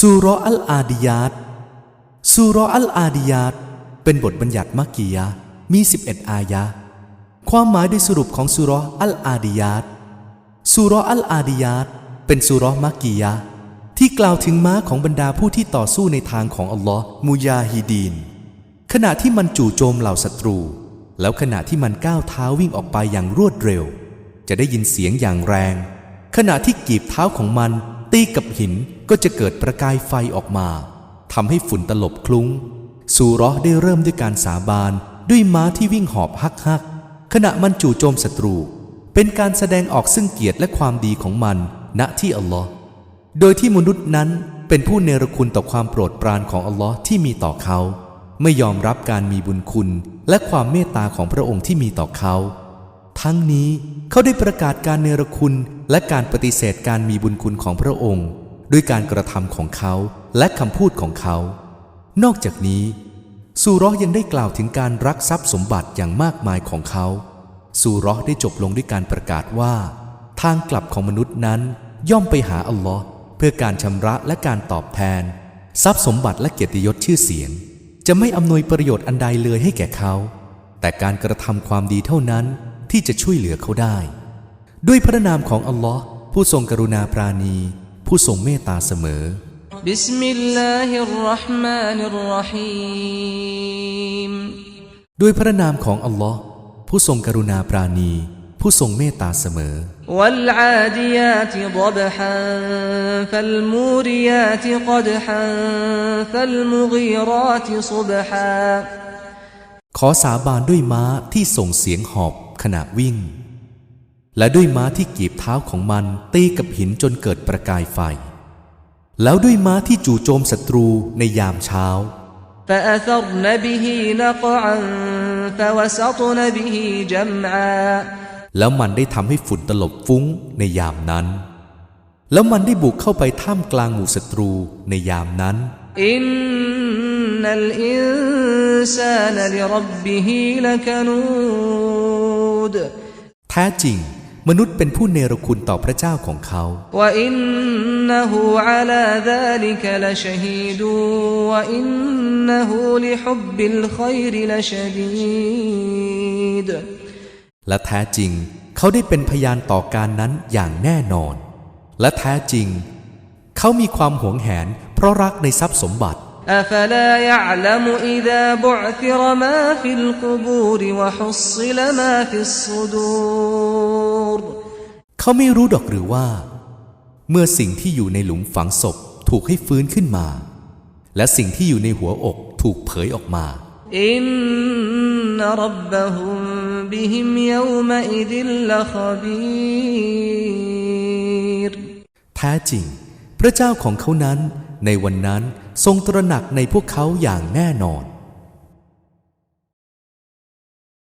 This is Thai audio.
ซูราะห์อัลอาดิยาตซูราะห์อัลอาดิยาตเป็นบทบัญญัติมักกียะมี 11 อายะ ความหมายโดยสรุปของซูราะห์อัลอาดิยาตซูราะห์อัลอาดิยาตเป็นซูเราะห์มักกียะที่กล่าวถึงม้าของบรรดาผู้ที่ต่อสู้ในทางของอัลลอฮ์มุยาฮิดีน ขณะที่มันจู่โจมเหล่าศัตรู แล้วขณะที่มันก้าวเท้าวิ่งออกไปอย่างรวดเร็ว จะได้ยินเสียงอย่างแรง ขณะที่กีบเท้าของมันตีกับหิน ก็จะเกิดประกายไฟออกมาทำให้ฝุ่นตลบคลุ้งสูราะห์ได้เริ่มด้วยการสาบานด้วยม้าที่วิ่งหอบฮักฮักขณะมันจู่โจมศัตรู เป็นการแสดงออกซึ่งเกียรติและความดีของมัน ณที่อัลลอฮ์โดยที่มนุษย์นั้นเป็นผู้เนรคุณต่อความโปรดปรานของอัลลอฮ์ที่มีต่อเขา ไม่ยอมรับการมีบุญคุณและความเมตตาของพระองค์ที่มีต่อเขา ทั้งนี้เขาได้ประกาศการเนรคุณและการปฏิเสธการมีบุญคุณของพระองค์ ด้วยการกระทำของเขาและคำพูดของเขา นอกจากนี้ ซูราะห์ยังได้กล่าวถึงการรักทรัพย์สมบัติอย่างมากมายของเขา ซูราะห์ได้จบลงด้วยการประกาศว่า ทางกลับของมนุษย์นั้นย่อมไปหาอัลลอฮ์เพื่อการชำระและการตอบแทน ทรัพย์สมบัติและเกียรติยศชื่อเสียง จะไม่อำนวยประโยชน์อันใดเลยให้แก่เขา แต่การกระทำความดีเท่านั้นที่จะช่วยเหลือเขาได้ ด้วยพระนามของอัลลอฮ์ผู้ทรงกรุณาปราณี ผู้ทรงเมตตาเสมอ بسم الله الرحمن الرحيم ด้วยพระนามของอัลลอฮ์ผู้ทรงกรุณาปราณี ผู้ทรงเมตตาเสมอ والعاديات ضبحا فالموريات قدحا فالمغيرات صبحا ขอสาบานด้วยม้าที่ส่งเสียงหอบขณะวิ่ง และด้วยม้าที่กีบเท้าของมันตีกับหินจนเกิดประกายไฟ แล้วด้วยม้าที่จู่โจมศัตรูในยามเช้า แล้วมันได้ทำให้ฝุ่นตลบฟุ้งในยามนั้น แล้วมันได้บุกเข้าไปท่ามกลางหมู่ศัตรูในยามนั้นแท้จริง มนุษย์เป็นผู้เนรคุณต่อพระเจ้าของเขา وإنه على ذلك لشهيد وإنه لحب الخير لشديد และแท้จริง เขาได้เป็นพยานต่อการนั้นอย่างแน่นอน และแท้จริง เขามีความหวงแหน เพราะรักในทรัพย์สมบัติ أفلا يعلم إذا بعثر ما في القبور وحصل ما في الصدور เขาไม่รู้ดอกหรือว่า เมื่อสิ่งที่อยู่ในหลุมฝังศพถูกให้ฟื้นขึ้นมา และสิ่งที่อยู่ในหัวอกถูกเผยออกมาอินนรับบะฮุมบิฮิมยวมอิดิลลคบีรแท้จริง พระเจ้าของเขานั้น ในวันนั้นทรงตระหนักในพวกเขาอย่างแน่นอน